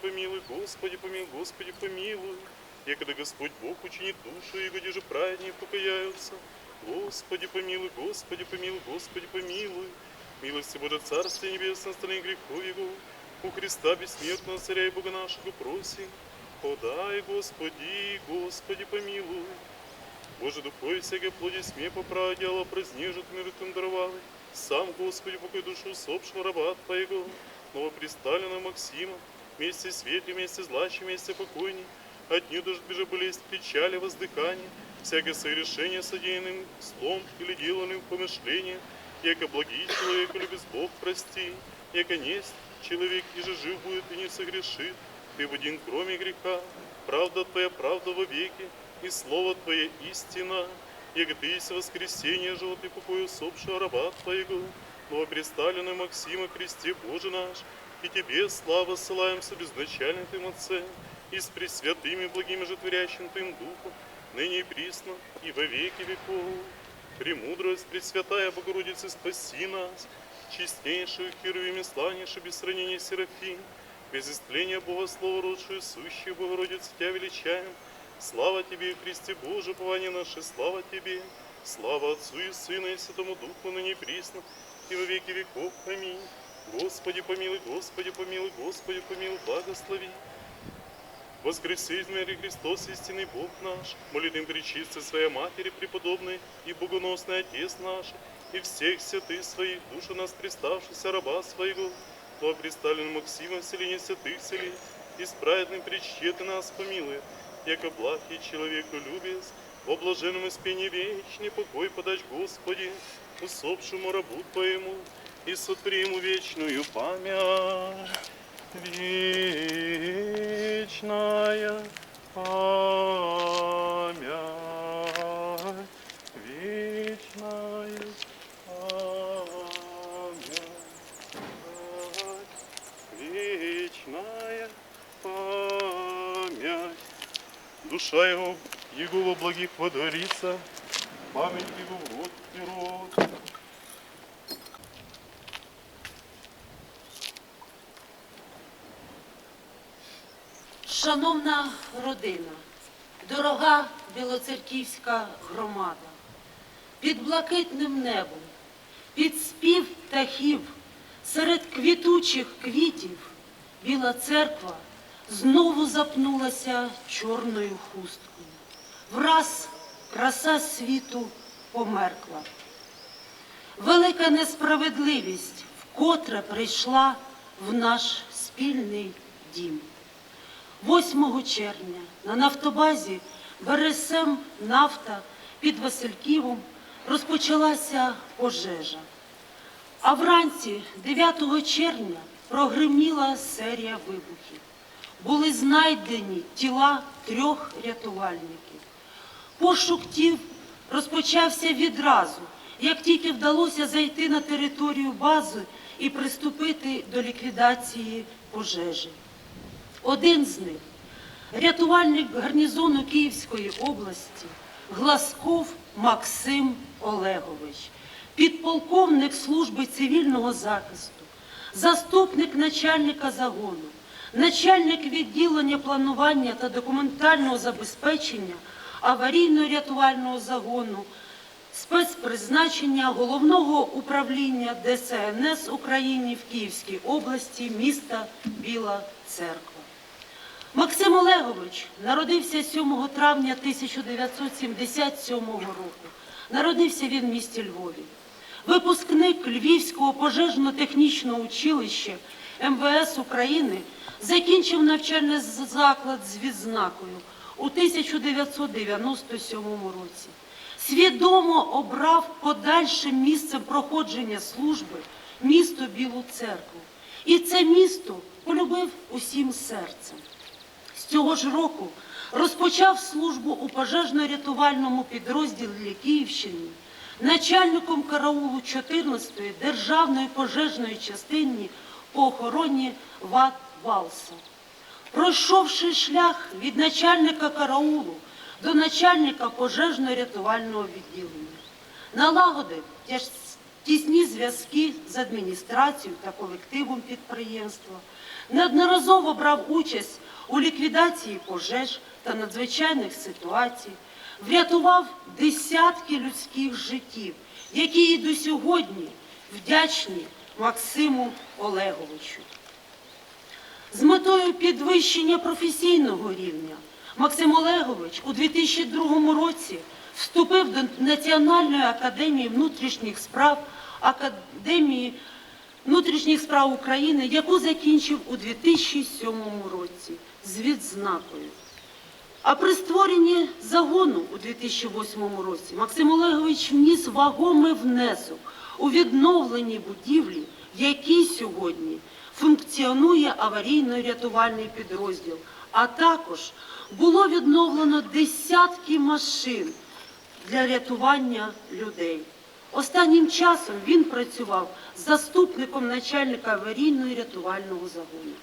помилуй, Господи помилуй, Господи помилуй. И когда Господь Бог учинит душу, и где же праведнее покаяются. Господи помилуй, Господи помилуй, Господи помилуй. Милости Божия Царствие Небесное, стране грехов Его. У Христа бессмертного Царя и Бога нашего просим. Подай, Господи, Господи помилуй. Боже, духой всякой плоди сме поправи дело, празднежит мир тем даровали. Сам, Господи, покой душу усопшего раба Твоего, новопристаленного Максима, вместе светле, вместе злаче, вместе покойней, от бежа болезнь, печали, воздыхание, всякое согрешение содеянным слом или деланным помышлением, яко благий человек, любит Бог, прости, яко несть человек, и же жив будет и не согрешит, ты в один кроме греха, правда Твоя, правда во веки, и Слово Твое истина, яко Ты есть воскресение живот и покой усопшего раба Твоего, новопреставленный Максима, кресте Боже наш, и Тебе слава ссылаем с безначальным Тым Отцем, и с пресвятыми благими житворящим Тым Духом, ныне и присно, и во веки веков. Премудрость Пресвятая Богородица, спаси нас, честнейшую Херувим и славнейшую без сравнения Серафим, без истления Бога Слова, родшую сущую Богородицу, Тебя величаем, Слава Тебе, Христе Боже, пование наше, слава Тебе, слава Отцу и Сыну и Святому Духу, ныне и присно, и во веки веков. Аминь. Господи помилуй, Господи помилуй, Господи помилуй, благослови. Воскресе из мира Христос, истинный Бог наш, молитвым причисти Своей Матери преподобной и богоносный Отец наш, и всех святых своих, душу нас приставшихся раба своего, то представлен Максима в селении святых селей, и с праведным причеты нас помилует, яко благ и человеку любец, во блаженном испении вечный покой подать Господи, усопшему рабу Твоему, и сотвори ему вечную память. Вечная память, вечная память, вечная память. Душа его, его во благих водорится, память его в род и род. Шановна родина, дорога білоцерківська громада, під блакитним небом, під спів птахів, серед квітучих квітів Біла церква знову запнулася чорною хусткою. Враз краса світу померкла. Велика несправедливість вкотре прийшла в наш спільний дім. 8 червня на нафтобазі БРСМ «Нафта» під Васильківом розпочалася пожежа. А вранці 9 червня прогриміла серія вибухів. Були знайдені тіла трьох рятувальників. Пошук тіл розпочався відразу, як тільки вдалося зайти на територію бази і приступити до ліквідації пожежі. Один з них рятувальник гарнізону Київської області Гласков Максим Олегович, підполковник служби цивільного захисту, заступник начальника загону, начальник відділення планування та документального забезпечення аварійно-рятувального загону спецпризначення головного управління ДСНС України в Київській області міста Біла Церква. Максим Олегович народився 7 травня 1977 року. Народився він в місті Львові. Випускник Львівського пожежно-технічного училища МВС України закінчив навчальний заклад з відзнакою у 1997 році. Свідомо обрав подальшим місцем проходження служби місто Білу Церкву. І це місто полюбив усім серцем. Цього ж року розпочав службу у пожежно-рятувальному підрозділі Київщини, начальником караулу 14-ї державної пожежної частини по охороні ВАД Валса. Пройшовши шлях від начальника караулу до начальника пожежно-рятувального відділення, налагодив тісні зв'язки з адміністрацією та колективом підприємства, неодноразово брав участь у ліквідації пожеж та надзвичайних ситуацій, врятував десятки людських життів, які і до сьогодні вдячні Максиму Олеговичу. З метою підвищення професійного рівня Максим Олегович у 2002 році вступив до Національної академії внутрішніх справ Академії внутрішніх справ України, яку закінчив у 2007 році з відзнакою. А при створенні загону у 2008 році Максим Олегович вніс вагомий внесок у відновленні будівлі, в якій сьогодні функціонує аварійно-рятувальний підрозділ, а також було відновлено десятки машин для рятування людей. Останнім часом він працював заступником начальника аварійно-рятувального загону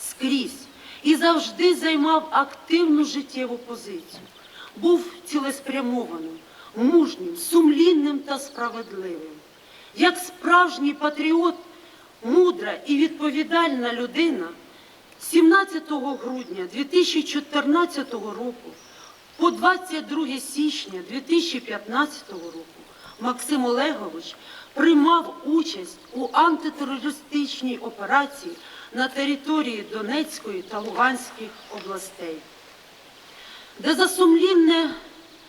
скрізь і завжди займав активну життєву позицію. Був цілеспрямованим, мужнім, сумлінним та справедливим. Як справжній патріот, мудра і відповідальна людина, 17 грудня 2014 року по 22 січня 2015 року Максим Олегович приймав участь у антитерористичній операції на території Донецької та Луганських областей, де за сумлінне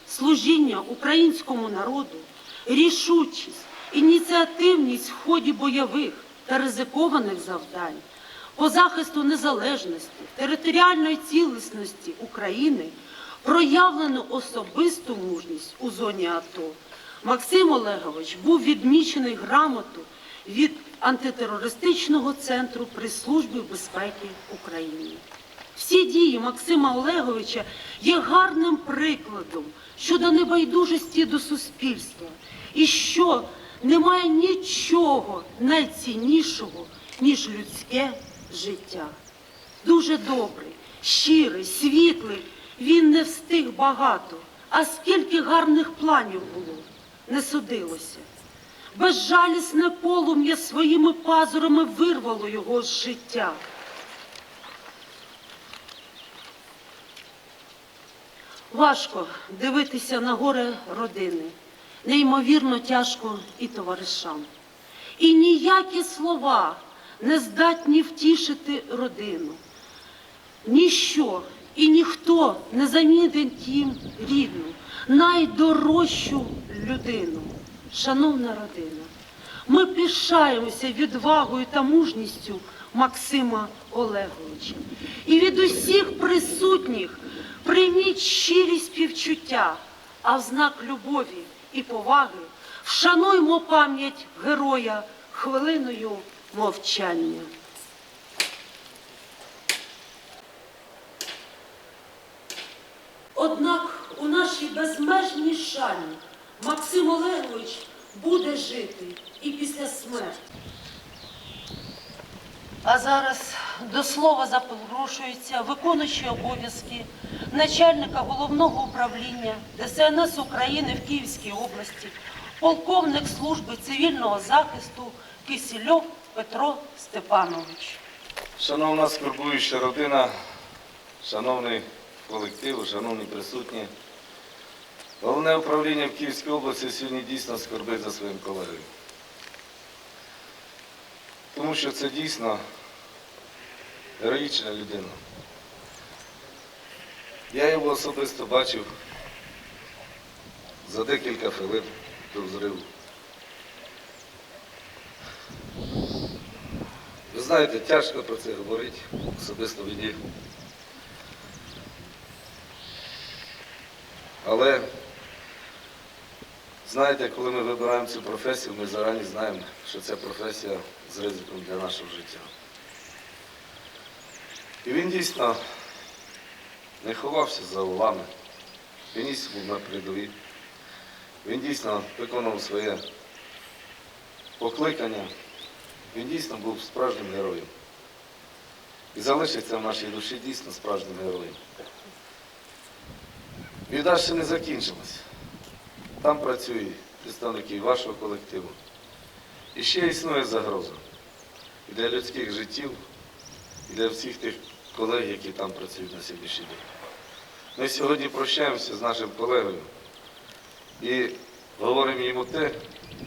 служіння українському народу, рішучість, ініціативність в ході бойових та ризикованих завдань по захисту незалежності, територіальної цілісності України проявлено особисту мужність у зоні АТО. Максим Олегович був відмічений грамоту від антитерористичного центру при службі безпеки України. Всі дії Максима Олеговича є гарним прикладом щодо небайдужості до суспільства і що немає нічого найціннішого, ніж людське життя. Дуже добрий, щирий, світлий. Він не встиг багато, а скільки гарних планів було, не судилося. Безжалісне полум'я своїми пазурами вирвало його з життя. Важко дивитися на горе родини, неймовірно тяжко і товаришам. І ніякі слова не здатні втішити родину. Ніщо і ніхто не замінить їм рідну, найдорожчу людину. Шановна родина, ми пишаємося відвагою та мужністю Максима Олеговича. І від усіх присутніх прийміть щирі співчуття, а в знак любові і поваги вшануймо пам'ять героя хвилиною мовчання. Однак у нашій безмежній шані Максим Олегович буде жити і після смерті. А зараз до слова запрошується виконуючий обов'язки начальника головного управління ДСНС України в Київській області, полковник служби цивільного захисту Кисельов Петро Степанович. Шановна скорбуюча родина, шановний колектив, шановні присутні, головне управління в Київській області сьогодні дійсно скорбить за своїм колегою. Тому що це дійсно героїчна людина. Я його особисто бачив за декілька хвилин до взриву. Ви знаєте, тяжко про це говорити, особисто мені. Але знаєте, коли ми вибираємо цю професію, ми зарані знаємо, що це професія з ризиком для нашого життя. І він дійсно не ховався за улами. Він дійсно був на передовій. Він дійсно виконував своє покликання. Він дійсно був справжнім героєм. І залишиться в нашій душі дійсно справжнім героєм. Біда ще не закінчилась. Там працює представників вашого колективу. І ще існує загроза і для людських життів, і для всіх тих колег, які там працюють на сьогоднішній день. Ми сьогодні прощаємося з нашим колегою і говоримо йому те,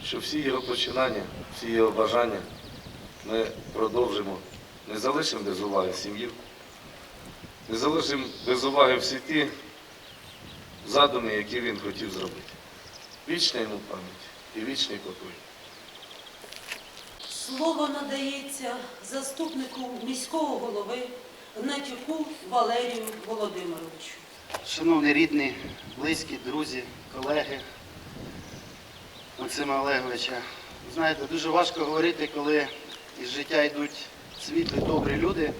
що всі його починання, всі його бажання ми продовжимо, не залишимо без уваги сім'ю, не залишимо без уваги всі ті задуми, які він хотів зробити. Вічна йому пам'ять і вічний покой. Слово надається заступнику міського голови Гнатюку Валерію Володимировичу. Шановні рідні, близькі, друзі, колеги Максима Олеговича, знаєте, дуже важко говорити, коли із життя йдуть світлі, добрі люди,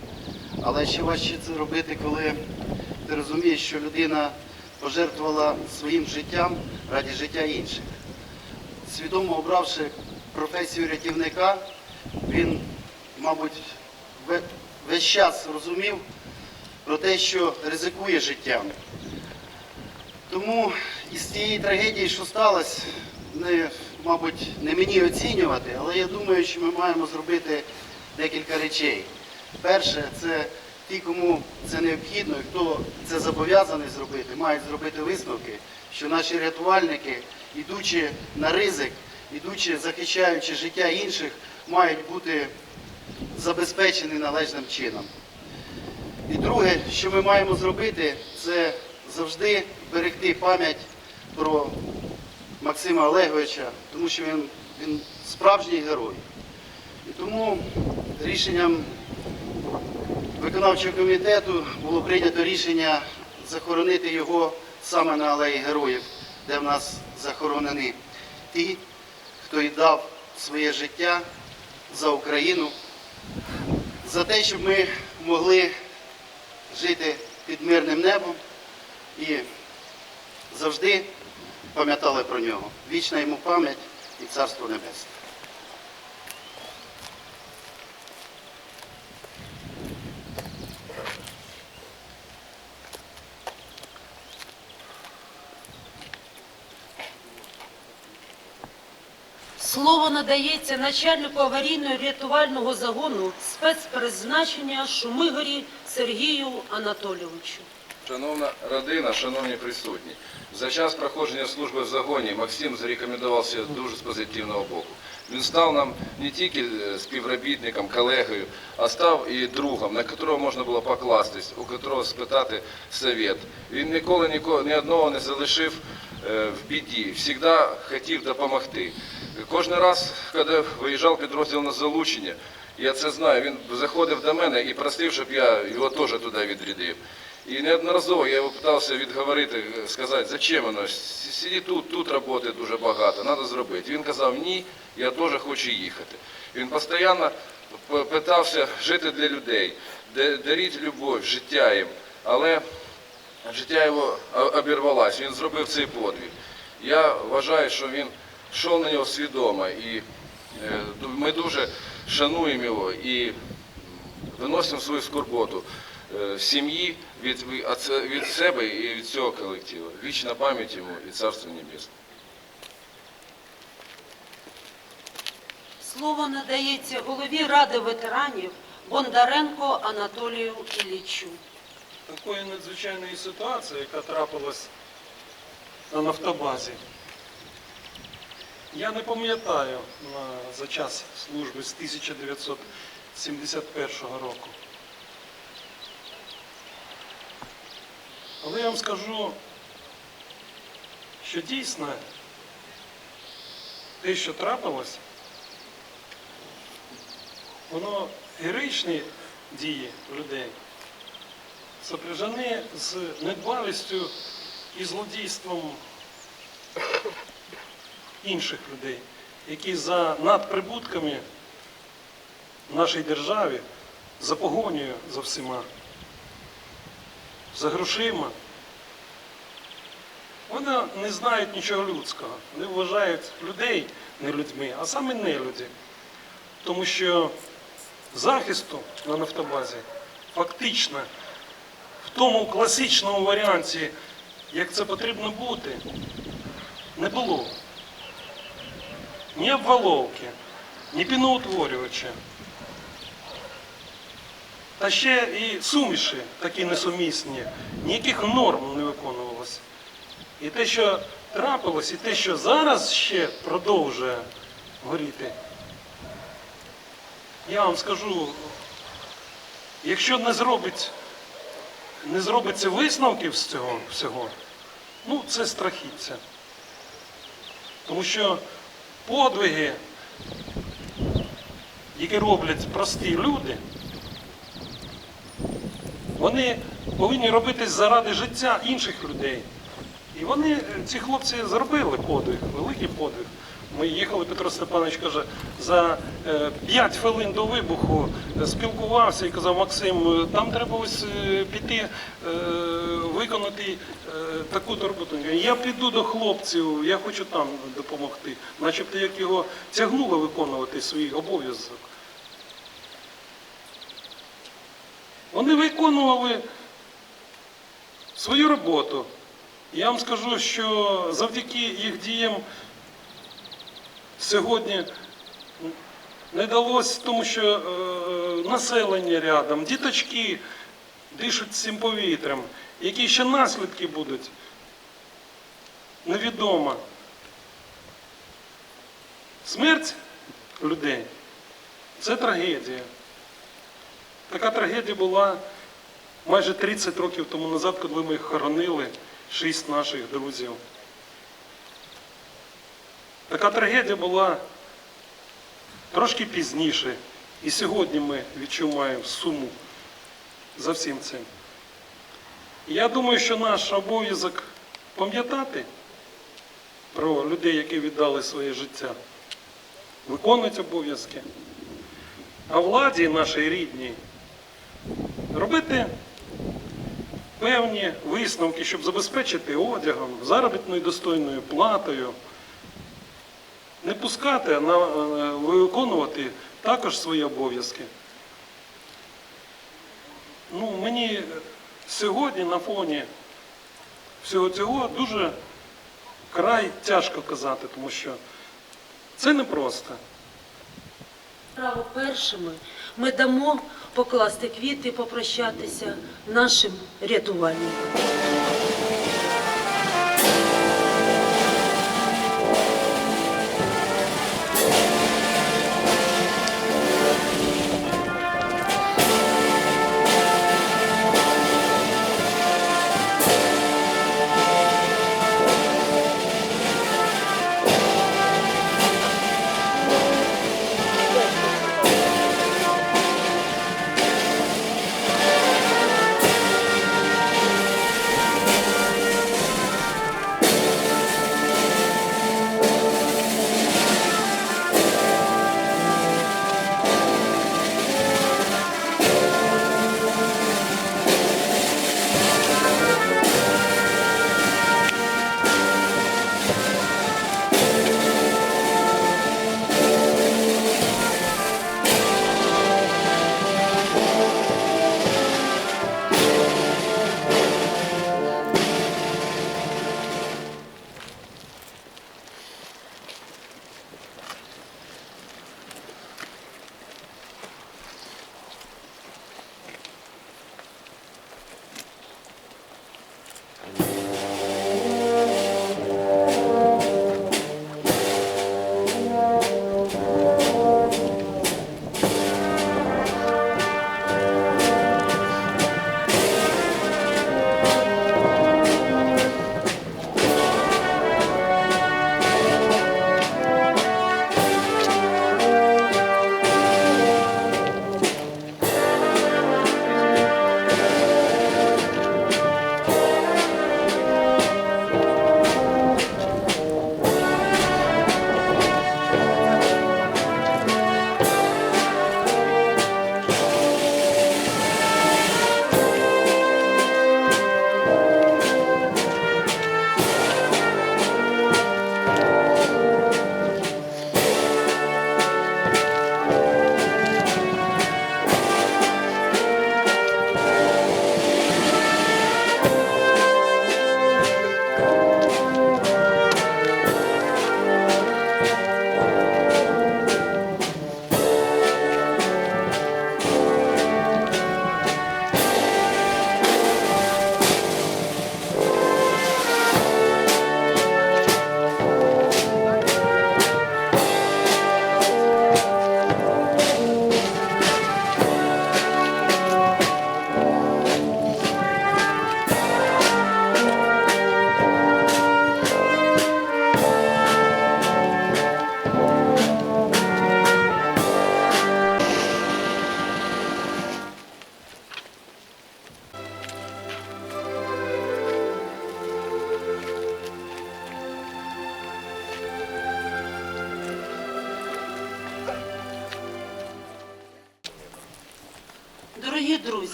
але ще важче це робити, коли ти розумієш, що людина пожертвувала своїм життям ради життя інших. Свідомо обравши професію рятівника, він, мабуть, весь час розумів про те, що ризикує життям. Тому із цієї трагедії, що сталося, не, мабуть, не мені оцінювати, але я думаю, що ми маємо зробити декілька речей. Перше, це ті, кому це необхідно, і хто це зобов'язаний зробити, мають зробити висновки, що наші рятувальники, ідучи на ризик, ідучи, захищаючи життя інших, мають бути забезпечені належним чином. І друге, що ми маємо зробити, це завжди берегти пам'ять про Максима Олеговича, тому що він, він справжній герой. І тому рішенням виконавчого комітету було прийнято рішення захоронити його саме на алеї героїв, де в нас захоронені ті, хто й дав своє життя за Україну, за те, щоб ми могли жити під мирним небом і завжди пам'ятали про нього. Вічна йому пам'ять і царство небесне. Слово надається начальнику аварійно-рятувального загону спецпризначення Шумигорі Сергію Анатолійовичу. Шановна родина, шановні присутні, за час проходження служби в загоні Максим зарекомендувався дуже з позитивного боку. Він став нам не тільки е, співробітником, колегою, а став і другом, на якого можна було покластись, у якого спитати совет. Він ніколи нікого, ні одного не залишив в біді, завжди хотів допомогти. Кожен раз, коли виїжджав підрозділ на залучення, я це знаю, він заходив до мене і просив, щоб я його теж туди відрядив. І неодноразово я його питався відговорити, сказати, зачем воно, С- сиди тут, тут роботи дуже багато, треба зробити. Він казав, ні, я теж хочу їхати. Він постійно питався жити для людей, да- дарити любов, життя їм. Але життя його о- обірвалось, він зробив цей подвиг. Я вважаю, що він йшов на нього свідомо, і е, ми дуже шануємо його і виносимо свою скорботу е, в сім'ї від, від себе і від цього колективу. Вічна пам'ять йому і царство небесне. Слово надається голові Ради ветеранів Бондаренко Анатолію Іллічу. Такої надзвичайної ситуації, яка трапилась на нафтобазі. Я не пам'ятаю за час служби з 1971 року. Але я вам скажу, що дійсно те, що трапилось, воно героїчні дії людей сопряжені з недбалістю і злодійством інших людей, які за надприбутками в нашій державі, за погонею за всіма, за грошима, вони не знають нічого людського. Вони вважають людей не людьми, а саме нелюді. Тому що захисту на нафтобазі фактично тому класичному варіанті, як це потрібно бути, не було. ні обваловки, ні піноутворювачі. Та ще і суміші такі несумісні, ніяких норм не виконувалося. І те, що трапилось, і те, що зараз ще продовжує горіти, я вам скажу, якщо не зробить, не зробиться висновків з цього всього, ну це страхіття. Тому що подвиги, які роблять прості люди, вони повинні робитись заради життя інших людей. І вони, ці хлопці, зробили подвиг, великий подвиг. Ми їхали, Петро Степанович каже, за 5 хвилин до вибуху е, спілкувався і казав, Максим, е, там треба ось е, піти е, виконати е, таку роботу. Я піду до хлопців, я хочу там допомогти. Начебто як його тягнуло виконувати свій обов'язок. Вони виконували свою роботу. Я вам скажу, що завдяки їх діям сьогодні не далось, тому що е, населення рядом, діточки дишуть цим повітрям. Які ще наслідки будуть, невідомо. Смерть людей це трагедія. Така трагедія була майже 30 років тому назад, коли ми хоронили шість наших друзів. Така трагедія була трошки пізніше. І сьогодні ми відчуваємо суму за всім цим. Я думаю, що наш обов'язок пам'ятати про людей, які віддали своє життя, виконують обов'язки. А владі нашій рідній робити певні висновки, щоб забезпечити одягом, заробітною достойною платою, не пускати, а е, виконувати також свої обов'язки. Ну, мені сьогодні на фоні всього цього дуже край тяжко казати, тому що це непросто. Право першими ми дамо покласти квіти, попрощатися нашим рятувальникам.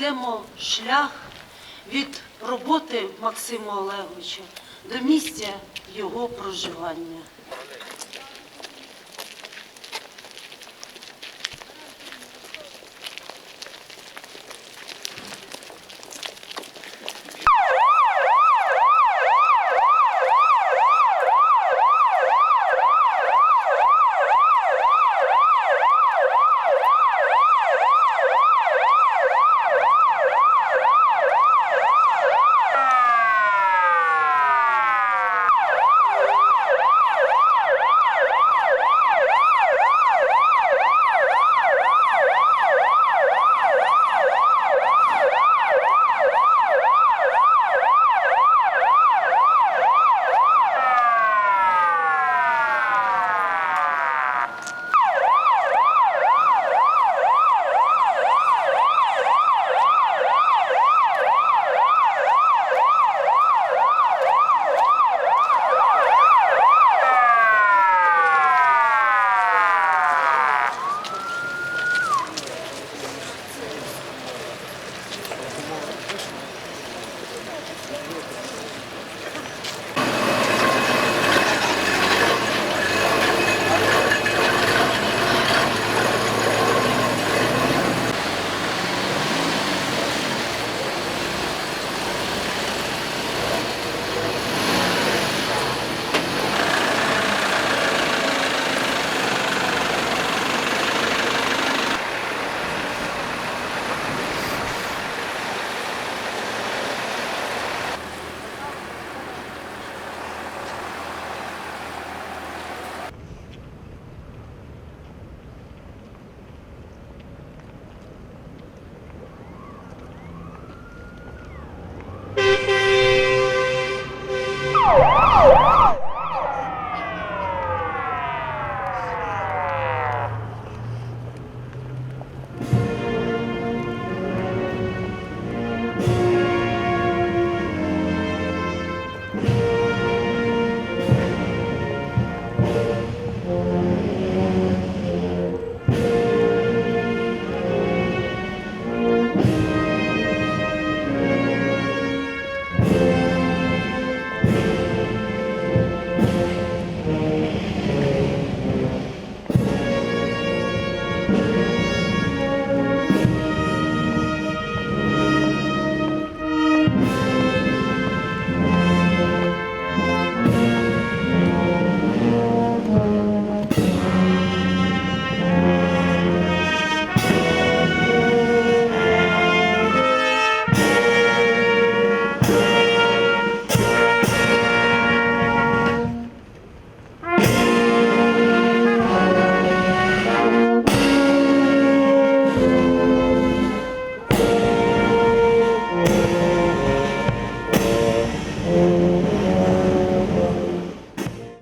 Пройдемо шлях від роботи Максима Олеговича до місця його проживання.